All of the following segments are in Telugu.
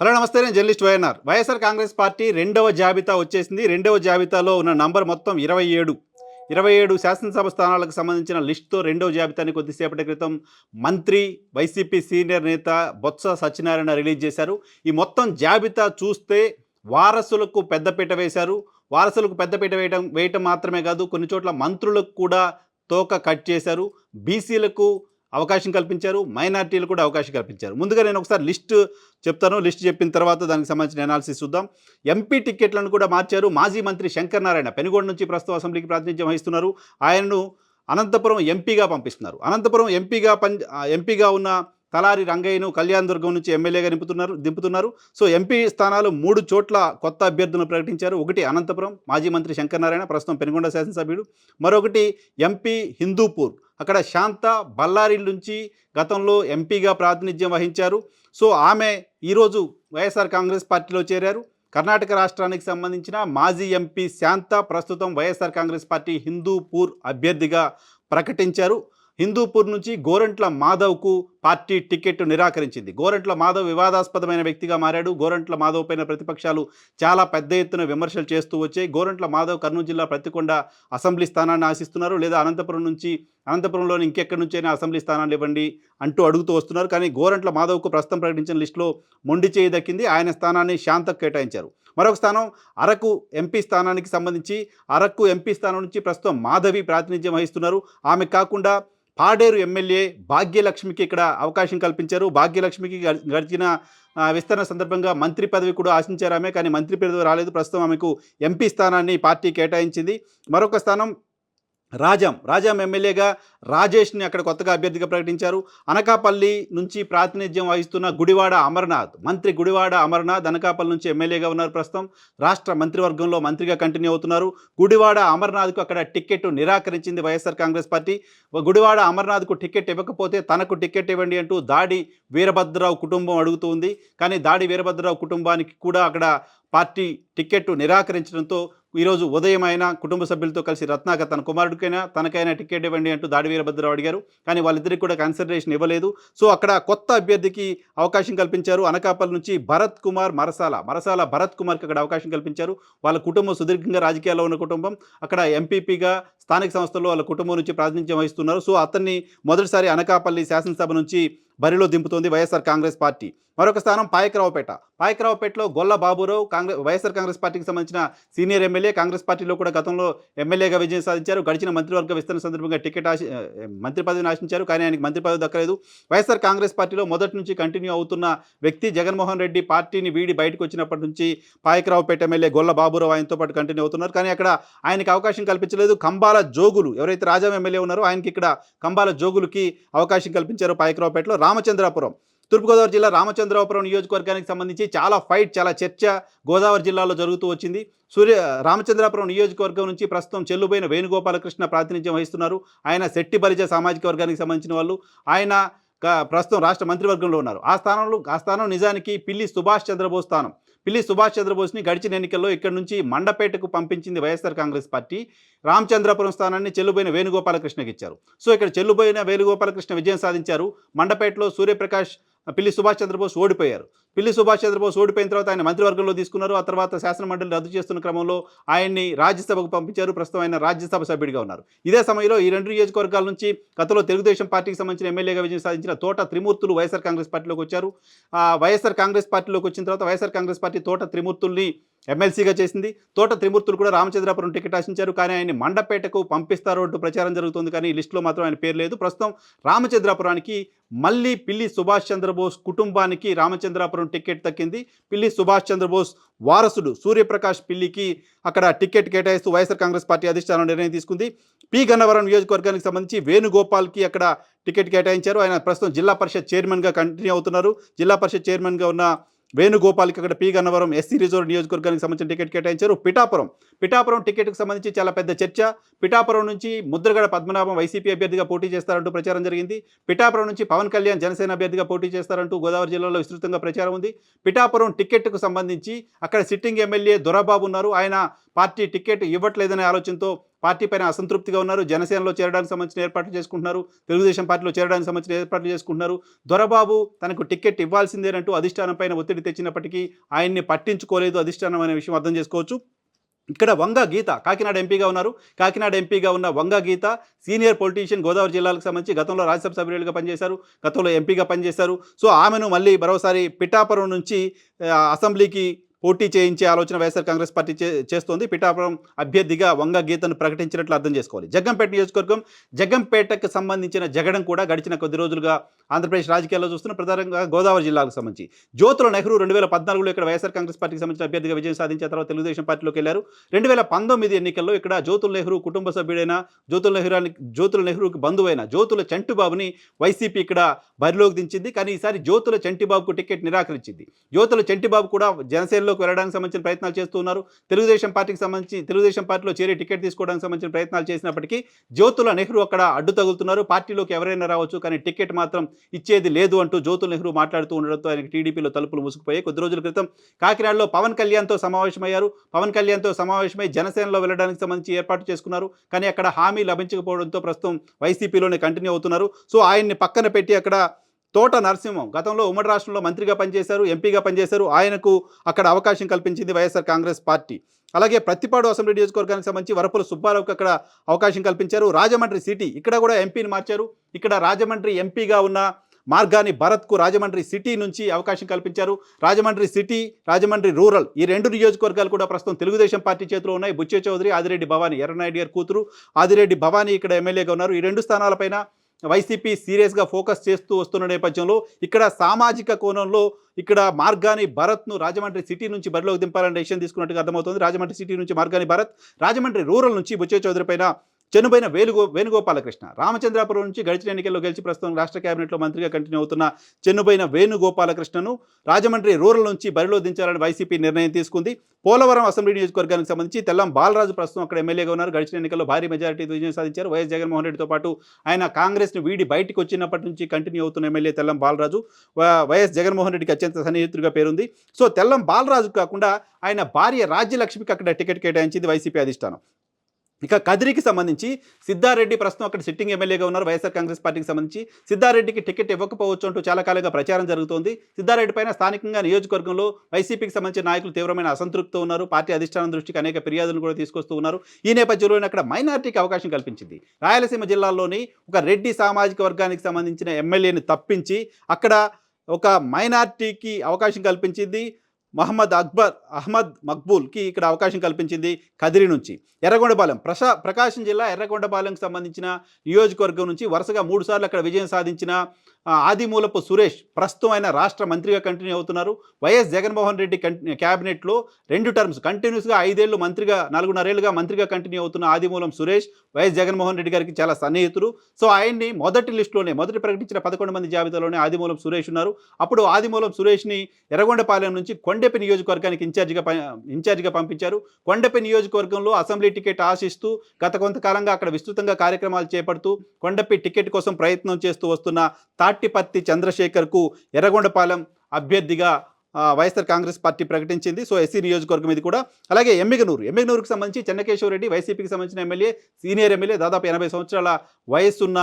హలో నమస్తే నేను journalist YNR. YSR Congress party రెండవ జాబితా వచ్చేసింది. రెండవ జాబితాలో ఉన్న నంబర్ మొత్తం ఇరవై ఏడు. ఇరవై ఏడు శాసనసభ స్థానాలకు సంబంధించిన లిస్టుతో రెండవ జాబితాని కొద్దిసేపటి క్రితం మంత్రి వైసీపీ సీనియర్ నేత బొత్స సత్యనారాయణ రిలీజ్ చేశారు. ఈ మొత్తం జాబితా చూస్తే వారసులకు పెద్దపీట వేశారు. వారసులకు పెద్దపీట వేయడం వేయటం మాత్రమే కాదు కొన్ని చోట్ల మంత్రులకు కూడా తోక కట్ చేశారు. బీసీలకు అవకాశం కల్పించారు మైనార్టీలు కూడా అవకాశం కల్పించారు. ముందుగా నేను ఒకసారి లిస్ట్ చెప్తాను. లిస్ట్ చెప్పిన తర్వాత దానికి సంబంధించిన అనాలిసిస్ చూద్దాం. ఎంపీ టికెట్లను కూడా మార్చారు. మాజీ మంత్రి శంకర్ నారాయణ పెనుగోడు నుంచి ప్రస్తుతం అసెంబ్లీకి ప్రాతినిధ్యం వహిస్తున్నారు. ఆయనను అనంతపురం ఎంపీగా పంపిస్తున్నారు. అనంతపురం ఎంపీగా పం ఎంపీగా ఉన్న తలారి రంగయ్యను కళ్యాణ్ దుర్గం నుంచి ఎమ్మెల్యేగా నింపుతున్నారు దింపుతున్నారు. సో ఎంపీ స్థానాలు మూడు చోట్ల కొత్త అభ్యర్థులను ప్రకటించారు. ఒకటి అనంతపురం మాజీ మంత్రి శంకర్ నారాయణ ప్రస్తుతం పెనుగొండ శాసనసభ్యుడు. మరొకటి ఎంపీ హిందూపూర్. అక్కడ శాంత బళ్ళారి నుంచి గతంలో ఎంపీగా ప్రాతినిధ్యం వహించారు. సో ఆమె ఈరోజు వైఎస్ఆర్ కాంగ్రెస్ పార్టీలో చేరారు. కర్ణాటక రాష్ట్రానికి సంబంధించిన మాజీ ఎంపీ శాంత ప్రస్తుతం వైఎస్ఆర్ కాంగ్రెస్ పార్టీ హిందూపూర్ అభ్యర్థిగా ప్రకటించారు. హిందూపూర్ నుంచి గోరంట్ల మాధవ్కు పార్టీ టికెట్ నిరాకరించింది. గోరంట్ల మాధవ్ వివాదాస్పదమైన వ్యక్తిగా మారాడు. గోరంట్ల మాధవ్ పైన ప్రతిపక్షాలు చాలా పెద్ద ఎత్తున విమర్శలు చేస్తూ వచ్చాయి. గోరంట్ల మాధవ్ కర్నూలు జిల్లా ప్రతికొండ అసెంబ్లీ స్థానాన్ని ఆశిస్తున్నారు. లేదా అనంతపురం నుంచి అనంతపురంలోని ఇంకెక్కడి నుంచైనా అసెంబ్లీ స్థానాలు ఇవ్వండి అంటూ అడుగుతూ వస్తున్నారు. కానీ గోరంట్ల మాధవ్కు ప్రస్తుతం ప్రకటించిన లిస్టులో మొండి చేయి దక్కింది. ఆయన స్థానాన్ని శాంతకు కేటాయించారు. మరొక స్థానం అరకు ఎంపీ స్థానానికి సంబంధించి అరకు ఎంపీ స్థానం నుంచి ప్రస్తుతం మాధవి ప్రాతినిధ్యం వహిస్తున్నారు. ఆమె కాకుండా పాడేరు ఎమ్మెల్యే భాగ్యలక్ష్మికి ఇక్కడ అవకాశం కల్పించారు. భాగ్యలక్ష్మికి గ- గడిచిన విస్తరణ సందర్భంగా మంత్రి పదవి కూడా ఆశించారు ఆమె కానీ మంత్రి పదవి రాలేదు. ప్రస్తుతం ఆమెకు ఎంపీ స్థానాన్ని పార్టీ కేటాయించింది. మరొక స్థానం రాజాం రాజాం ఎమ్మెల్యేగా రాజేష్ని అక్కడ కొత్తగా అభ్యర్థిగా ప్రకటించారు. అనకాపల్లి నుంచి ప్రాతినిధ్యం వహిస్తున్న గుడివాడ అమర్నాథ్ మంత్రి గుడివాడ అమర్నాథ్ అనకాపల్లి నుంచి ఎమ్మెల్యేగా ఉన్నారు ప్రస్తుతం. రాష్ట్ర మంత్రివర్గంలో మంత్రిగా కంటిన్యూ అవుతున్నారు. గుడివాడ అమర్నాథ్కు అక్కడ టికెట్ నిరాకరించింది వైఎస్ఆర్ కాంగ్రెస్ పార్టీ. గుడివాడ అమర్నాథ్కు టికెట్ ఇవ్వకపోతే తనకు టికెట్ ఇవ్వండి అంటూ దాడి వీరభద్రరావు కుటుంబం అడుగుతుంది కానీ దాడి వీరభద్రరావు కుటుంబానికి కూడా అక్కడ పార్టీ టికెట్ నిరాకరించడంతో ఈరోజు ఉదయం ఆయన కుటుంబ సభ్యులతో కలిసి రత్నాకర్ తన కుమారుడికైనా తనకైనా టికెట్ ఇవ్వండి అంటూ దాడి వీరభద్రరావు అడిగారు. కానీ వాళ్ళిద్దరికి కూడా కన్సిడరేషన్ ఇవ్వలేదు. సో అక్కడ కొత్త అభ్యర్థికి అవకాశం కల్పించారు. అనకాపల్లి నుంచి భరత్ కుమార్ మరసాల. మరసాల భరత్ కుమార్కి అక్కడ అవకాశం కల్పించారు. వాళ్ళ కుటుంబం సుదీర్ఘంగా రాజకీయాల్లో ఉన్న కుటుంబం. అక్కడ ఎంపీపీగా స్థానిక సంస్థల్లో వాళ్ళ కుటుంబం నుంచి ప్రాతినిధ్యం వహిస్తున్నారు. సో అతన్ని మొదటిసారి అనకాపల్లి శాసనసభ నుంచి బరిలో దింపుతోంది వైఎస్ఆర్ కాంగ్రెస్ పార్టీ. మరొక స్థానం పాయకరావుపేట. పాయకరావుపేటలో గొల్ల బాబురావు కాంగ్రెస్ వైఎస్ఆర్ కాంగ్రెస్ పార్టీకి సంబంధించిన సీనియర్ ఎమ్మెల్యే కాంగ్రెస్ పార్టీలో కూడా గతంలో ఎమ్మెల్యేగా విజయం సాధించారు. గడిచిన మంత్రివర్గ విస్తరణ సందర్భంగా టికెట్ ఆశ మంత్రి పదవిని ఆశించారు కానీ ఆయనకి మంత్రి పదవి దక్కలేదు. వైఎస్ఆర్ కాంగ్రెస్ పార్టీలో మొదటి నుంచి కంటిన్యూ అవుతున్న వ్యక్తి జగన్మోహన్ రెడ్డి పార్టీని వీడి బయటకు వచ్చినప్పటి నుంచి పాయకరావుపేట ఎమ్మెల్యే గొల్ల బాబురావు ఆయనతో పాటు కంటిన్యూ అవుతున్నారు. కానీ అక్కడ ఆయనకి అవకాశం కల్పించలేదు. కంబాల జోగులు ఎవరైతే రాజా ఎమ్మెల్యే ఉన్నారో ఆయనకి ఇక్కడ కంబాల జోగులకి అవకాశం కల్పించారు పాయకరావుపేటలో. రామచంద్రాపురం. తూర్పుగోదావరి జిల్లా రామచంద్రాపురం నియోజకవర్గానికి సంబంధించి చాలా ఫైట్ చాలా చర్చ గోదావరి జిల్లాలో జరుగుతూ వచ్చింది. సూర్య రామచంద్రాపురం నియోజకవర్గం నుంచి ప్రస్తుతం చెల్లుబోయిన వేణుగోపాలకృష్ణ ప్రాతినిధ్యం వహిస్తున్నారు. ఆయన శెట్టి బలిజ సామాజిక వర్గానికి సంబంధించిన వాళ్ళు. ఆయన ప్రస్తుతం రాష్ట్ర మంత్రివర్గంలో ఉన్నారు. ఆ స్థానంలో ఆ స్థానం నిజానికి పిల్లి సుభాష్ చంద్రబోస్ స్థానం. పిల్లి సుభాష్ చంద్రబోస్ని గడిచిన ఎన్నికల్లో ఇక్కడ నుంచి మండపేటకు పంపించింది వైఎస్ఆర్ కాంగ్రెస్ పార్టీ. రామచంద్రపురం స్థానాన్ని చెల్లుబోయిన వేణుగోపాలకృష్ణకి ఇచ్చారు. సో ఇక్కడ చెల్లుబోయిన వేణుగోపాలకృష్ణ విజయం సాధించారు. మండపేటలో సూర్యప్రకాష్ పిల్లి సుభాష్ చంద్రబోస్ ఓడిపోయారు. పిల్లి సుభాష్ చంద్రబోస్ ఓడిపోయిన తర్వాత ఆయన మంత్రివర్గంలో తీసుకున్నారు. ఆ తర్వాత శాసనమండలి రద్దు చేస్తున్న క్రమంలో ఆయన్ని రాజ్యసభకు పంపించారు. ప్రస్తుతం ఆయన రాజ్యసభ సభ్యుడిగా ఉన్నారు. ఇదే సమయంలో ఈ రెండు నియోజకవర్గాల నుంచి గతంలో తెలుగుదేశం పార్టీకి సంబంధించిన ఎమ్మెల్యేగా విజయం సాధించిన తోట త్రిమూర్తులు వైఎస్ఆర్ కాంగ్రెస్ పార్టీలోకి వచ్చారు. ఆ వైఎస్ఆర్ కాంగ్రెస్ పార్టీలోకి వచ్చిన తర్వాత వైఎస్ఆర్ కాంగ్రెస్ పార్టీ తోట త్రిమూర్తుల్ని ఎమ్మెల్సీగా చేసింది. తోట త్రిమూర్తులు కూడా రామచంద్రాపురం టికెట్ ఆశించారు. కానీ ఆయన్ని మండపేటకు పంపిస్తారు అంటూ ప్రచారం జరుగుతుంది. కానీ ఈ లిస్టులో మాత్రం ఆయన పేరు లేదు. ప్రస్తుతం రామచంద్రాపురానికి మళ్ళీ పిల్లి సుభాష్ చంద్రబోస్ కుటుంబానికి రామచంద్రాపురం టికెట్ దక్కింది. పిల్లి సుభాష్ చంద్రబోస్ వారసుడు సూర్యప్రకాష్ పిల్లికి అక్కడ టికెట్ కేటాయిస్తూ వైఎస్ఆర్ కాంగ్రెస్ పార్టీ అధిష్టానం నిర్ణయం తీసుకుంది. పి గన్నవరం నియోజకవర్గానికి సంబంధించి వేణుగోపాల్కి అక్కడ టికెట్ కేటాయించారు. ఆయన ప్రస్తుతం జిల్లా పరిషత్ చైర్మన్గా కంటిన్యూ అవుతున్నారు. జిల్లా పరిషత్ చైర్మన్గా ఉన్న వేణుగోపాల్కి అక్కడ పి గన్నవరం ఎస్సీ రిజర్వ్ నియోజకవర్గానికి సంబంధించిన టికెట్ కేటాయించారు. పిఠాపురం పిఠాపురం టికెట్కి సంబంధించి చాలా పెద్ద చర్చ. పిఠాపురం నుంచి ముద్రగడ పద్మనాభం వైసీపీ అభ్యర్థిగా పోటీ చేస్తారంటూ ప్రచారం జరిగింది. పిఠాపురం నుంచి పవన్ కళ్యాణ్ జనసేన అభ్యర్థిగా పోటీ చేస్తారంటూ గోదావరి జిల్లాలో విస్తృతంగా ప్రచారం ఉంది. పిఠాపురం టికెట్కు సంబంధించి అక్కడ సిట్టింగ్ ఎమ్మెల్యే దొరబాబు ఉన్నారు. ఆయన పార్టీ టికెట్ ఇవ్వట్లేదనే ఆలోచనతో పార్టీ పైన అసంతృప్తిగా ఉన్నారు జనసేనలో చేరడానికి సంబంధించిన ఏర్పాట్లు చేసుకుంటున్నారు తెలుగుదేశం పార్టీలో చేరడానికి సంబంధించిన ఏర్పాట్లు చేసుకుంటున్నారు. దొరబాబు తనకు టికెట్ ఇవ్వాల్సిందేనంటూ అధిష్టానం పైన ఒత్తిడి తెచ్చినప్పటికీ ఆయన్ని పట్టించుకోలేదు అధిష్టానం అనే విషయం అర్థం చేసుకోవచ్చు. ఇక్కడ వంగ గీత కాకినాడ ఎంపీగా ఉన్నారు. కాకినాడ ఎంపీగా ఉన్న వంగ గీత సీనియర్ పొలిటీషియన్ గోదావరి జిల్లాలకు సంబంధించి గతంలో రాజ్యసభ సభ్యులుగా పనిచేశారు గతంలో ఎంపీగా పనిచేశారు. సో ఆమెను మళ్ళీ మరోసారి పిఠాపురం నుంచి అసెంబ్లీకి పోటీ చేయించే ఆలోచన వైఎస్ఆర్ కాంగ్రెస్ పార్టీ చేస్తోంది. పిఠాపురం అభ్యర్థిగా వంగ గీతను ప్రకటించినట్లు అర్థం చేసుకోవాలి. జగ్గంపేట నియోజకవర్గం జగ్గంపేటకు సంబంధించిన జగడం కూడా గడిచిన కొద్ది రోజులుగా ఆంధ్రప్రదేశ్ రాజకీయాల్లో చూస్తున్న ప్రధానంగా గోదావరి జిల్లాకు సంబంధించి. జ్యోతుల నెహ్రూ రెండు వేల పద్నాలుగులో ఇక్కడ వైఎస్ఆర్ కాంగ్రెస్ పార్టీకి సంబంధించిన అభ్యర్థిగా విజయం సాధించిన తర్వాత తెలుగుదేశం పార్టీలోకి వెళ్ళారు. రెండు వేల పంతొమ్మిది ఎన్నికల్లో ఇక్కడ జ్యోతుల నెహ్రూ కుటుంబ సభ్యుడైన జ్యోతుల నెహ్రూ జ్యోతుల నెహ్రూకి బంధువైన జ్యోతుల చంటిబాబుని వైసీపీ ఇక్కడ బరిలోకి దించింది. కానీ ఈసారి జ్యోతుల చంటిబాబుకు టికెట్ నిరాకరించింది. జ్యోతుల చంటిబాబు కూడా జనసేనలో అధికారంలోకి వెళ్ళడానికి సంబంధించిన ప్రయత్నాలు చేస్తున్నారు తెలుగుదేశం పార్టీకి సంబంధించి తెలుగుదేశం పార్టీలో చేరి టికెట్ తీసుకోవడానికి సంబంధించిన ప్రయత్నాలు చేసినప్పటికీ జ్యోతుల నెహ్రూ అక్కడ అడ్డు తగులుతున్నారు. పార్టీలోకి ఎవరైనా రావచ్చు కానీ టికెట్ మాత్రం ఇచ్చేది లేదు అంటూ జ్యోతుల నెహ్రూ మాట్లాడుతూ ఉండడంతో ఆయనకి టీడీపీలో తలుపులు మూసుకుపోయాయి. కొద్ది రోజుల క్రితం కాకినాడలో పవన్ కళ్యాణ్తో సమావేశమయ్యారు. పవన్ కళ్యాణ్తో సమావేశమై జనసేనలో వెళ్ళడానికి సంబంధించి ఏర్పాటు చేసుకున్నారు. కానీ అక్కడ హామీ లభించకపోవడంతో ప్రస్తుతం వైసీపీలోనే కంటిన్యూ అవుతున్నారు. సో ఆయన్ని పక్కన పెట్టి అక్కడ తోట నరసింహం. గతంలో ఉమ్మడి రాష్ట్రంలో మంత్రిగా పనిచేశారు ఎంపీగా పనిచేశారు. ఆయనకు అక్కడ అవకాశం కల్పించింది వైఎస్ఆర్ కాంగ్రెస్ పార్టీ. అలాగే ప్రతిపాడు అసెంబ్లీ నియోజకవర్గానికి సంబంధించి వరపుల సుబ్బారావుకి అక్కడ అవకాశం కల్పించారు. రాజమండ్రి సిటీ ఇక్కడ కూడా ఎంపీని మార్చారు. ఇక్కడ రాజమండ్రి ఎంపీగా ఉన్న మార్గాని భరత్కు రాజమండ్రి సిటీ నుంచి అవకాశం కల్పించారు. రాజమండ్రి సిటీ రాజమండ్రి రూరల్ ఈ రెండు నియోజకవర్గాలు కూడా ప్రస్తుతం తెలుగుదేశం పార్టీ చేతిలో ఉన్నాయి. బుచ్చే చౌదరి ఆదిరెడ్డి భవానీ ఎర్రనాయుడు గారి కూతురు ఆదిరెడ్డి భవానీ ఇక్కడ ఎమ్మెల్యేగా ఉన్నారు. ఈ రెండు స్థానాలపైన వైసీపీ సీరియస్గా ఫోకస్ చేస్తూ వస్తున్న నేపథ్యంలో ఇక్కడ సామాజిక కోణంలో ఇక్కడ మార్గాని భరత్ను రాజమండ్రి సిటీ నుంచి బరిలోకి దింపాలని డెసిషన్ తీసుకున్నట్టుగా అర్థమవుతుంది. రాజమండ్రి సిటీ నుంచి మార్గాని భరత్ రాజమండ్రి రూరల్ నుంచి బుచ్చే చౌదరి పైన చెనుబైన వేణుగో వేణుగోపాలకృష్ణ. రామచంద్రాపురం నుంచి గడిచిన ఎన్నికల్లో గెలిచి ప్రస్తుతం రాష్ట్ర కేబినెట్లో మంత్రిగా కంటిన్యూ అవుతున్న చెన్నుబైన వేణుగోపాలకృష్ణను రాజమండ్రి రూరల్ నుంచి బరిలో దించాలని వైసీపీ నిర్ణయం తీసుకుంది. పోలవరం అసెంబ్లీ నియోజకవర్గానికి సంబంధించి తెల్లం బాలరాజు ప్రస్తుతం అక్కడ ఎమ్మెల్యేగా ఉన్నారు. గడిచిన ఎన్నికల్లో భారీ మెజారిటీ విజయం సాధించారు. వైఎస్ జగన్మోహన్ రెడ్డితో పాటు ఆయన కాంగ్రెస్ను వీడి బయటికి వచ్చినప్పటి నుంచి కంటిన్యూ అవుతున్న ఎమ్మెల్యే తెల్లం బాలరాజు వైఎస్ జగన్మోహన్ రెడ్డికి అత్యంత సన్నిహితుడిగా పేరుంది. సో తెల్లం బాలరాజు కాకుండా ఆయన భార్య రాజ్యలక్ష్మికి అక్కడ టికెట్ కేటాయించింది వైసీపీ అధిష్టానం. ఇక కదిరికి సంబంధించి సిద్ధారెడ్డి ప్రస్తుతం అక్కడ సిట్టింగ్ ఎమ్మెల్యేగా ఉన్నారు. వైఎస్ఆర్ కాంగ్రెస్ పార్టీకి సంబంధించి సిద్ధారెడ్డికి టికెట్ ఇవ్వకపోవచ్చు అంటూ చాలా కాలంగా ప్రచారం జరుగుతోంది. సిద్ధారెడ్డి పైన స్థానికంగా నియోజకవర్గంలో వైసీపీకి సంబంధించిన నాయకులు తీవ్రమైన అసంతృప్తితో ఉన్నారు. పార్టీ అధిష్టానం దృష్టికి అనేక ఫిర్యాదులను కూడా తీసుకొస్తూ ఉన్నారు. ఈ నేపథ్యంలో అక్కడ మైనార్టీకి అవకాశం కల్పించింది. రాయలసీమ జిల్లాలోని ఒక రెడ్డి సామాజిక వర్గానికి సంబంధించిన ఎమ్మెల్యేని తప్పించి అక్కడ ఒక మైనార్టీకి అవకాశం కల్పించింది. మహమ్మద్ అక్బర్ అహ్మద్ మక్బూల్కి ఇక్కడ అవకాశం కల్పించింది కదిరి నుంచి. ఎర్రగొండపాలెం ప్రశా ప్రకాశం జిల్లా ఎర్రగొండపాలెంకి సంబంధించిన నియోజకవర్గం నుంచి వరుసగా మూడుసార్లు అక్కడ విజయం సాధించిన ఆదిమూలపు సురేష్ ప్రస్తుతం ఆయన రాష్ట్ర మంత్రిగా కంటిన్యూ అవుతున్నారు. వైఎస్ జగన్మోహన్ రెడ్డి కంటి క్యాబినెట్లో రెండు టర్మ్స్ కంటిన్యూస్గా ఐదేళ్ళు మంత్రిగా నాలుగున్నరేళ్ళుగా మంత్రిగా కంటిన్యూ అవుతున్న ఆదిమూలం సురేష్ వైఎస్ జగన్మోహన్ రెడ్డి గారికి చాలా సన్నిహితులు. సో ఆయన్ని మొదటి లిస్టులోనే మొదటి ప్రకటించిన పదకొండు మంది జాబితాలోనే ఆదిమూలం సురేష్ ఉన్నారు. అప్పుడు ఆదిమూలం సురేష్ని ఎర్రగొండపాలెం నుంచి కొండెపి నియోజకవర్గానికి ఇన్ఛార్జిగా ఇన్ఛార్జిగా పంపించారు. కొండపి నియోజకవర్గంలో అసెంబ్లీ టికెట్ ఆశిస్తూ గత కొంతకాలంగా అక్కడ విస్తృతంగా కార్యక్రమాలు చేపడుతూ కొండపి టికెట్ కోసం ప్రయత్నం చేస్తూ వస్తున్న తాటిపత్తి చంద్రశేఖర్కు ఎర్రగొండపాలెం అభ్యర్థిగా వైఎస్ఆర్ కాంగ్రెస్ పార్టీ ప్రకటించింది. సో ఎస్సీ నియోజకవర్గం ఇది కూడా. అలాగే ఎమ్మిగనూరు ఎమ్మిగనూరుకు సంబంధించి చెన్నకేశ్వర రెడ్డి వైసీపీకి సంబంధించిన ఎమ్మెల్యే సీనియర్ ఎమ్మెల్యే దాదాపు ఎనభై సంవత్సరాల వయస్సున్న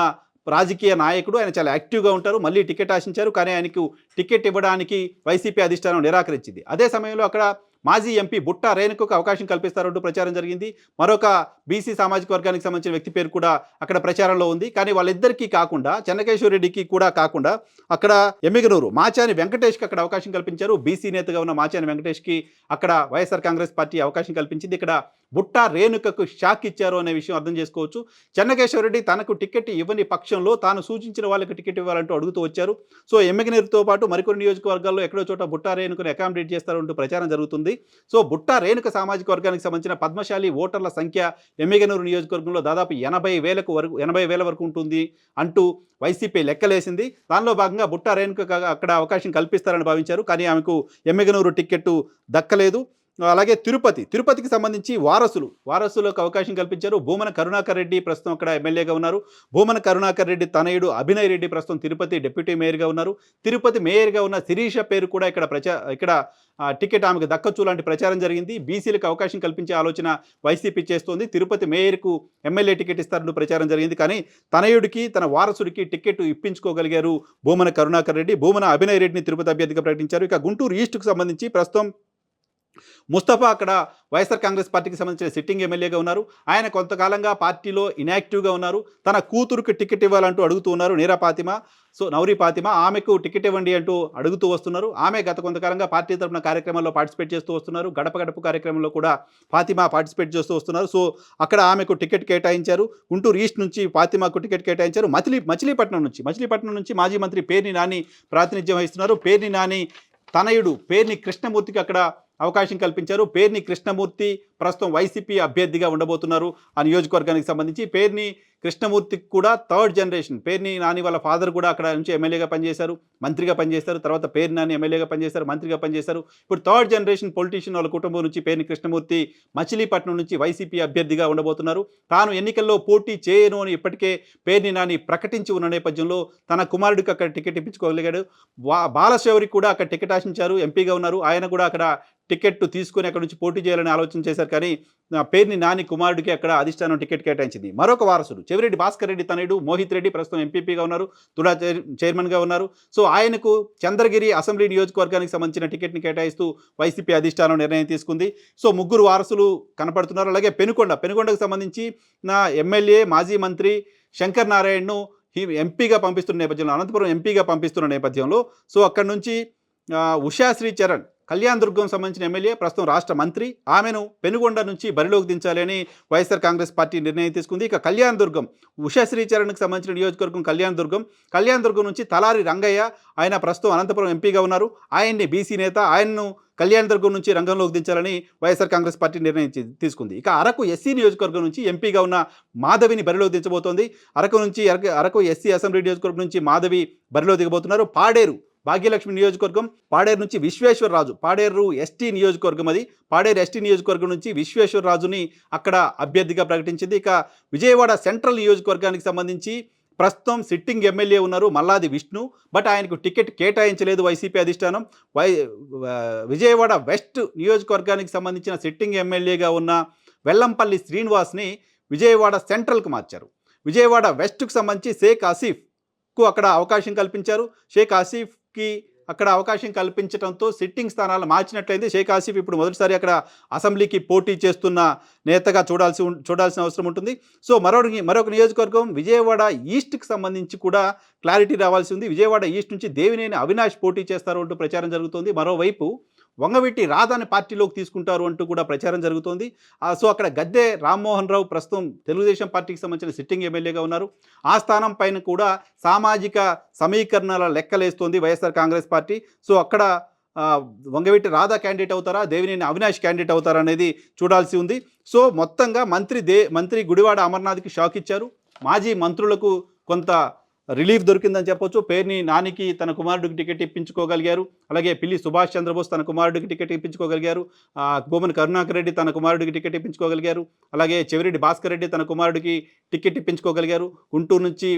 రాజకీయ నాయకుడు. ఆయన చాలా యాక్టివ్గా ఉంటారు. మళ్ళీ టికెట్ ఆశించారు. కానీ ఆయనకు టికెట్ ఇవ్వడానికి వైసీపీ అధిష్టానం నిరాకరించింది. అదే సమయంలో అక్కడ మాజీ ఎంపీ బుట్టా రేణుకు అవకాశం కల్పిస్తారంటూ ప్రచారం జరిగింది. మరొక బీసీ సామాజిక వర్గానికి సంబంధించిన వ్యక్తి పేరు కూడా అక్కడ ప్రచారంలో ఉంది. కానీ వాళ్ళిద్దరికీ కాకుండా చెన్నకేశ్వర రెడ్డికి కూడా కాకుండా అక్కడ ఎమ్మిగనూరు మాచాని వెంకటేష్కి అక్కడ అవకాశం కల్పించారు. బీసీ నేతగా ఉన్న మాచాని వెంకటేష్కి అక్కడ వైఎస్ఆర్ కాంగ్రెస్ పార్టీ అవకాశం కల్పించింది. ఇక్కడ బుట్టా రేణుకకు షాక్ ఇచ్చారు అనే విషయం అర్థం చేసుకోవచ్చు. చెన్నకేశ్వర రెడ్డి తనకు టికెట్ ఇవ్వని పక్షంలో తాను సూచించిన వాళ్ళకి టికెట్ ఇవ్వాలంటూ అడుగుతూ వచ్చారు. సో ఎమ్మిగనూరుతో పాటు మరికొన్ని నియోజకవర్గాల్లో ఎక్కడో చోట బుట్టా రేణుకను అకామిడేట్ చేస్తారంటూ ప్రచారం జరుగుతుంది. సో బుట్టా రేణుక సామాజిక వర్గానికి సంబంధించిన పద్మశాలి ఓటర్ల సంఖ్య ఎమ్మెగనూరు నియోజకవర్గంలో దాదాపు ఎనభై వేలకు వరకు ఎనభై వేల వరకు ఉంటుంది అంటూ వైసీపీ లెక్కలేసింది. దానిలో భాగంగా బుట్టా రేణుక అక్కడ అవకాశం కల్పిస్తారని భావించారు. కానీ ఆమెకు ఎమ్మెగనూరు టిక్కెట్టు దక్కలేదు. అలాగే తిరుపతి. తిరుపతికి సంబంధించి వారసులు. వారసులకు అవకాశం కల్పించారు భూమన కరుణాకర్ రెడ్డి. ప్రస్తుతం అక్కడ ఎమ్మెల్యేగా ఉన్నారు. భూమన కరుణాకర్ రెడ్డి తనయుడు అభినయ్ రెడ్డి ప్రస్తుతం తిరుపతి డిప్యూటీ మేయర్గా ఉన్నారు. తిరుపతి మేయర్గా ఉన్న శిరీష పేరు కూడా ఇక్కడ ప్రచా ఇక్కడ టికెట్ ఆమెకు దక్కచ్చు లాంటి ప్రచారం జరిగింది. బీసీలకు అవకాశం కల్పించే ఆలోచన వైసీపీ చేస్తోంది. తిరుపతి మేయర్కు ఎమ్మెల్యే టికెట్ ఇస్తారంటూ ప్రచారం జరిగింది. కానీ తనయుడికి తన వారసుడికి టికెట్ ఇప్పించుకోగలిగారు భూమన కరుణాకర్ రెడ్డి. భూమన అభినయ్ రెడ్డిని తిరుపతి అభ్యర్థిగా ప్రకటించారు. ఇక గుంటూరు ఈస్ట్కు సంబంధించి ప్రస్తుతం ముస్తఫా అక్కడ వైఎస్ఆర్ కాంగ్రెస్ పార్టీకి సంబంధించిన సిట్టింగ్ ఎమ్మెల్యేగా ఉన్నారు. ఆయన కొంతకాలంగా పార్టీలో ఇనాక్టివ్గా ఉన్నారు. తన కూతురుకి టికెట్ ఇవ్వాలంటూ అడుగుతూ ఉన్నారు నీరా పాతిమ. సో నౌరీ పాతిమ ఆమెకు టికెట్ ఇవ్వండి అంటూ అడుగుతూ వస్తున్నారు. ఆమె గత కొంతకాలంగా పార్టీ తరఫున కార్యక్రమాల్లో పార్టిసిపేట్ చేస్తూ వస్తున్నారు. గడప గడప కార్యక్రమంలో కూడా ఫాతిమా పార్టిసిపేట్ చేస్తూ వస్తున్నారు. సో అక్కడ ఆమెకు టికెట్ కేటాయించారు. గుంటూరు ఈస్ట్ నుంచి ఫాతిమాకు టికెట్ కేటాయించారు. మచిలీ మచిలీపట్నం నుంచి మచిలీపట్నం నుంచి మాజీ మంత్రి పేర్ని నాని ప్రాతినిధ్యం వహిస్తున్నారు. పేర్ని నాని తనయుడు పేర్ని కృష్ణమూర్తికి అక్కడ అవకాశం కల్పించారు. పేర్ని కృష్ణమూర్తి ప్రస్తుతం వైసీపీ అభ్యర్థిగా ఉండబోతున్నారు. ఆ నియోజకవర్గానికి సంబంధించి పేర్ని కృష్ణమూర్తికి కూడా థర్డ్ జనరేషన్ పేర్ని నాని వాళ్ళ ఫాదర్ కూడా అక్కడ నుంచి ఎమ్మెల్యేగా పనిచేశారు. మంత్రిగా పనిచేశారు. తర్వాత పేరు నాని ఎమ్మెల్యేగా పనిచేశారు. మంత్రిగా పనిచేశారు. ఇప్పుడు థర్డ్ జనరేషన్ పొలిటీషియన్ వాళ్ళ కుటుంబం నుంచి పేర్ని కృష్ణమూర్తి మచిలీపట్నం నుంచి వైసీపీ అభ్యర్థిగా ఉండబోతున్నారు. తాను ఎన్నికల్లో పోటీ చేయను అని ఇప్పటికే పేర్ని నాని ప్రకటించి ఉన్న నేపథ్యంలో తన కుమారుడికి అక్కడ టికెట్ ఇప్పించుకోగలిగాడు. బాలశౌరికి కూడా అక్కడ టికెట్ ఆశించారు. ఎంపీగా ఉన్నారు. ఆయన కూడా అక్కడ టికెట్ తీసుకొని అక్కడ నుంచి పోటీ చేయాలని ఆలోచన చేశారు. కానీ పేరుని నాని కుమారుడికి అక్కడ అధిష్టానం టికెట్ కేటాయించింది. మరొక వారసుడు చెవిరెడ్డి భాస్కర్ రెడ్డి తనయుడు మోహిత్ రెడ్డి ప్రస్తుతం ఎంపీపీగా ఉన్నారు తుడా చైర్ చైర్మన్గా ఉన్నారు. సో ఆయనకు చంద్రగిరి అసెంబ్లీ నియోజకవర్గానికి సంబంధించిన టికెట్ని కేటాయిస్తూ వైసీపీ అధిష్టానం నిర్ణయం తీసుకుంది. సో ముగ్గురు వారసులు కనపడుతున్నారు. అలాగే పెనుకొండ పెనుకొండకు సంబంధించి నా ఎమ్మెల్యే మాజీ మంత్రి శంకర్ నారాయణను ఎంపీగా పంపిస్తున్న నేపథ్యంలో అనంతపురం ఎంపీగా పంపిస్తున్న నేపథ్యంలో సో అక్కడి నుంచి ఉషాశ్రీ చరణ్ కళ్యాణ్ దుర్గం సంబంధించిన ఎమ్మెల్యే ప్రస్తుతం రాష్ట్ర మంత్రి. ఆమెను పెనుగొండ నుంచి బరిలోకి దించాలని వైఎస్ఆర్ కాంగ్రెస్ పార్టీ నిర్ణయం తీసుకుంది. ఇక కళ్యాణ్ దుర్గం ఉషాశ్రీ సంబంధించిన నియోజకవర్గం కళ్యాణ్ దుర్గం కళ్యాణ్ దుర్గం నుంచి తలారి రంగయ్య ఆయన ప్రస్తుతం అనంతపురం ఎంపీగా ఉన్నారు. ఆయన్ని బీసీ నేత ఆయన్ను కళ్యాణ్ దుర్గం నుంచి రంగంలోకి దించాలని వైఎస్ఆర్ కాంగ్రెస్ పార్టీ నిర్ణయం తీసుకుంది. ఇక అరకు ఎస్సీ నియోజకవర్గం నుంచి ఎంపీగా ఉన్న మాధవిని బరిలోకి దించబోతోంది. అరకు నుంచి అరకు అరకు ఎస్సీ అసెంబ్లీ నియోజకవర్గం నుంచి మాధవి బరిలో దిగబోతున్నారు. పాడేరు భాగ్యలక్ష్మి నియోజకవర్గం పాడేరు నుంచి విశ్వేశ్వరరాజు పాడేరు ఎస్టీ నియోజకవర్గం అది. పాడేరు ఎస్టీ నియోజకవర్గం నుంచి విశ్వేశ్వరరాజుని అక్కడ అభ్యర్థిగా ప్రకటించింది. ఇక విజయవాడ సెంట్రల్ నియోజకవర్గానికి సంబంధించి ప్రస్తుతం సిట్టింగ్ ఎమ్మెల్యే ఉన్నారు మల్లాది విష్ణు. బట్ ఆయనకు టికెట్ కేటాయించలేదు వైసీపీ అధిష్టానం. వై విజయవాడ వెస్ట్ నియోజకవర్గానికి సంబంధించిన సిట్టింగ్ ఎమ్మెల్యేగా ఉన్న వెల్లంపల్లి శ్రీనివాస్ని విజయవాడ సెంట్రల్కు మార్చారు. విజయవాడ వెస్ట్కు సంబంధించి షేక్ ఆసిఫ్కు అక్కడ అవకాశం కల్పించారు. షేక్ కి అక్కడ అవకాశం కల్పించడంతో సిట్టింగ్ స్థానాలు మార్చినట్లయితే షేక్ ఆసిఫ్ ఇప్పుడు మొదటిసారి అక్కడ అసెంబ్లీకి పోటీ చేస్తున్న నేతగా చూడాల్సి ఉం- చూడాల్సిన అవసరం ఉంటుంది. సో మరో మరొక నియోజకవర్గం విజయవాడ ఈస్ట్కి సంబంధించి కూడా క్లారిటీ రావాల్సి ఉంది. విజయవాడ ఈస్ట్ నుంచి దేవినేని అవినాష్ పోటీ చేస్తారు అంటూ ప్రచారం జరుగుతుంది. మరోవైపు వంగవీటి రాధాని పార్టీలోకి తీసుకుంటారు అంటూ కూడా ప్రచారం జరుగుతోంది. సో అక్కడ గద్దె రామ్మోహన్ రావు ప్రస్తుతం తెలుగుదేశం పార్టీకి సంబంధించిన సిట్టింగ్ ఎమ్మెల్యేగా ఉన్నారు. ఆ స్థానం పైన కూడా సామాజిక సమీకరణల లెక్కలేస్తోంది వైఎస్ఆర్ కాంగ్రెస్ పార్టీ. సో అక్కడ వంగవీటి రాధా క్యాండిడేట్ అవుతారా దేవినేని అవినాష్ క్యాండిడేట్ అవుతారా అనేది చూడాల్సి ఉంది. సో మొత్తంగా మంత్రి దే మంత్రి గుడివాడ అమర్నాథ్కి షాక్ ఇచ్చారు. మాజీ మంత్రులకు కొంత రిలీఫ్ దొరికిందని చెప్పొచ్చు. పేరుని నానికి తన కుమారుడికి టికెట్ ఇప్పించుకోగలిగారు. అలాగే పిల్లి సుభాష్ చంద్రబోస్ తన కుమారుడికి టికెట్ ఇప్పించుకోగలిగారు. భూమని కరుణాకర్ రెడ్డి తన కుమారుడికి టికెట్ ఇప్పించుకోగలిగారు. అలాగే చెవిరెడ్డి భాస్కర్ రెడ్డి తన కుమారుడికి టికెట్ ఇప్పించుకోగలిగారు. గుంటూరు నుంచి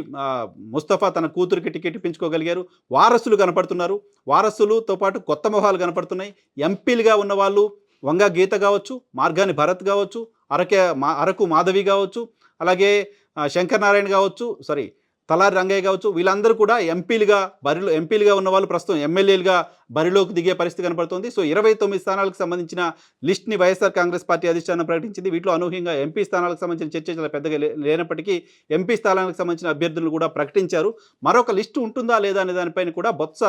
ముస్తఫా తన కూతురికి టికెట్ ఇప్పించుకోగలిగారు. వారసులు కనపడుతున్నారు. వారసులతో పాటు కొత్త మొహాలు కనపడుతున్నాయి. ఎంపీలుగా ఉన్న వాళ్ళు వంగ గీత కావచ్చు మార్గాని భరత్ కావచ్చు అరకే మా అరకు మాధవి కావచ్చు అలాగే శంకర్ నారాయణ కావచ్చు సారీ తలారి రంగయ్య కావచ్చు వీళ్ళందరూ కూడా ఎంపీలుగా బరిలో ఎంపీలుగా ఉన్న వాళ్ళు ప్రస్తుతం ఎమ్మెల్యేలుగా బరిలోకి దిగే పరిస్థితి కనపడుతుంది. సో ఇరవై తొమ్మిది స్థానాలకు సంబంధించిన లిస్ట్ని వైఎస్ఆర్ కాంగ్రెస్ పార్టీ అధిష్టానం ప్రకటించింది. వీటిలో అనూహ్యంగా ఎంపీ స్థానాలకు సంబంధించిన చర్చ చాలా పెద్దగా లేనప్పటికీ ఎంపీ స్థానాలకు సంబంధించిన అభ్యర్థులను కూడా ప్రకటించారు. మరొక లిస్టు ఉంటుందా లేదా అనే దానిపైన కూడా బొత్స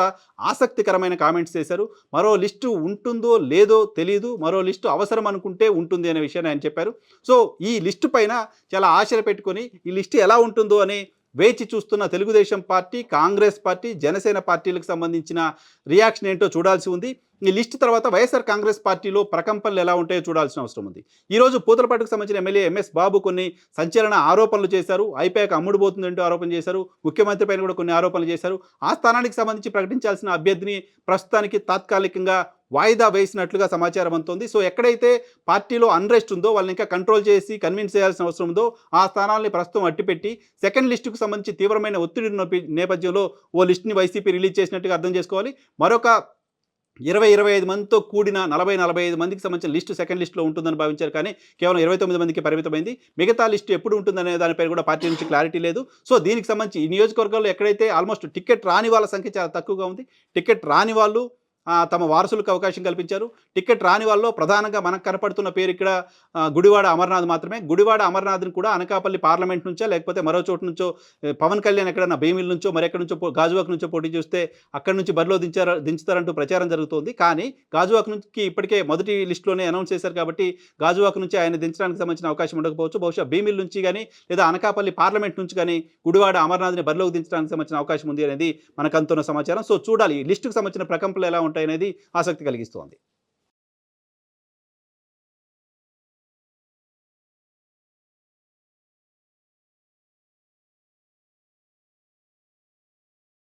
ఆసక్తికరమైన కామెంట్స్ చేశారు. మరో లిస్టు ఉంటుందో లేదో తెలియదు మరో లిస్టు అవసరం అనుకుంటే ఉంటుంది అనే విషయాన్ని ఆయన చెప్పారు. సో ఈ లిస్టు పైన చాలా ఆశలు పెట్టుకొని ఈ లిస్టు ఎలా ఉంటుందో అని వేచి చూస్తున్న Telugu Desam party Congress party Janasena పార్టీలకు సంబంధించిన రియాక్షన్ ఏంటో చూడాల్సి ఉంది. ఈ లిస్ట్ తర్వాత వైఎస్ఆర్ కాంగ్రెస్ పార్టీలో ప్రకంపనలు ఎలా ఉంటాయో చూడాల్సిన అవసరం ఉంది. ఈరోజు పూతలపాటుకు సంబంధించిన ఎమ్మెల్యే ఎంఎస్ బాబు కొన్ని సంచలన ఆరోపణలు చేశారు. ఐపాక్ అమ్ముడు పోతుందంటూ ఆరోపణ చేశారు. ముఖ్యమంత్రి పైన కూడా కొన్ని ఆరోపణలు చేశారు. ఆ స్థానానికి సంబంధించి ప్రకటించాల్సిన అభ్యర్థిని ప్రస్తుతానికి తాత్కాలికంగా వాయిదా వేసినట్లుగా సమాచారం అందుతోంది. సో ఎక్కడైతే పార్టీలో అన్రెస్ట్ ఉందో వాళ్ళని ఇంకా కంట్రోల్ చేసి కన్విన్స్ చేయాల్సిన అవసరం ఉందో ఆ స్థానాల్ని ప్రస్తుతం అట్టిపెట్టి సెకండ్ లిస్టుకు సంబంధించి తీవ్రమైన ఒత్తిడి నేపథ్యంలో ఓ లిస్ట్ని వైసీపీ రిలీజ్ చేసినట్టుగా అర్థం చేసుకోవాలి. మరొక ఇరవై ఇరవై ఐదు మందితో కూడిన నలభై నలభై ఐదు మందికి సంబంధించిన లిస్టు సెకండ్ లిస్టులో ఉంటుందని భావించారు. కానీ కేవలం ఇరవై తొమ్మిది మందికి పరిమితమైంది. మిగతా లిస్టు ఎప్పుడు ఉంటుందనే దానిపై కూడా పార్టీ నుంచి క్లారిటీ లేదు. సో దీనికి సంబంధించి ఈ నియోజకవర్గాల్లో ఎక్కడైతే ఆల్మోస్ట్ టికెట్ రాని వాళ్ళ సంఖ్య చాలా తక్కువగా ఉంది. టికెట్ రాని వాళ్ళు తమ వారసులకు అవకాశం కల్పించారు. టికెట్ రాని వాళ్ళలో ప్రధానంగా మనకు కనపడుతున్న పేరు ఇక్కడ గుడివాడ అమర్నాథ్ మాత్రమే. గుడివాడ అమర్నాథ్ని కూడా అనకాపల్లి పార్లమెంట్ నుంచో లేకపోతే మరో చోటు నుంచో పవన్ కళ్యాణ్ ఎక్కడన్నా భీమిల్ నుంచో మరెక్కడి నుంచో గాజువాక్ నుంచో పోటీ చేస్తే అక్కడి నుంచి బరిలో దించారు దించుతారంటూ ప్రచారం జరుగుతోంది. కానీ గాజువాక్ నుంచి ఇప్పటికే మొదటి లిస్టులోనే అనౌన్స్ చేశారు కాబట్టి గాజువాక్ నుంచి ఆయన దించడానికి సంబంధించిన అవకాశం ఉండకపోవచ్చు. బహుశా భీమిల్ నుంచి కానీ లేదా అనకాపల్లి పార్లమెంట్ నుంచి కానీ గుడివాడ అమర్నాథ్ని బరిలోకి దించడానికి సంబంధించిన అవకాశం ఉంది అనేది మనకు అందుతున్న సమాచారం. సో చూడాలి. ఈ లిస్టుకు సంబంధించిన ప్రకంపనలు ఎలా ఉంటాయి అనేది ఆసక్తి కలిగిస్తోంది.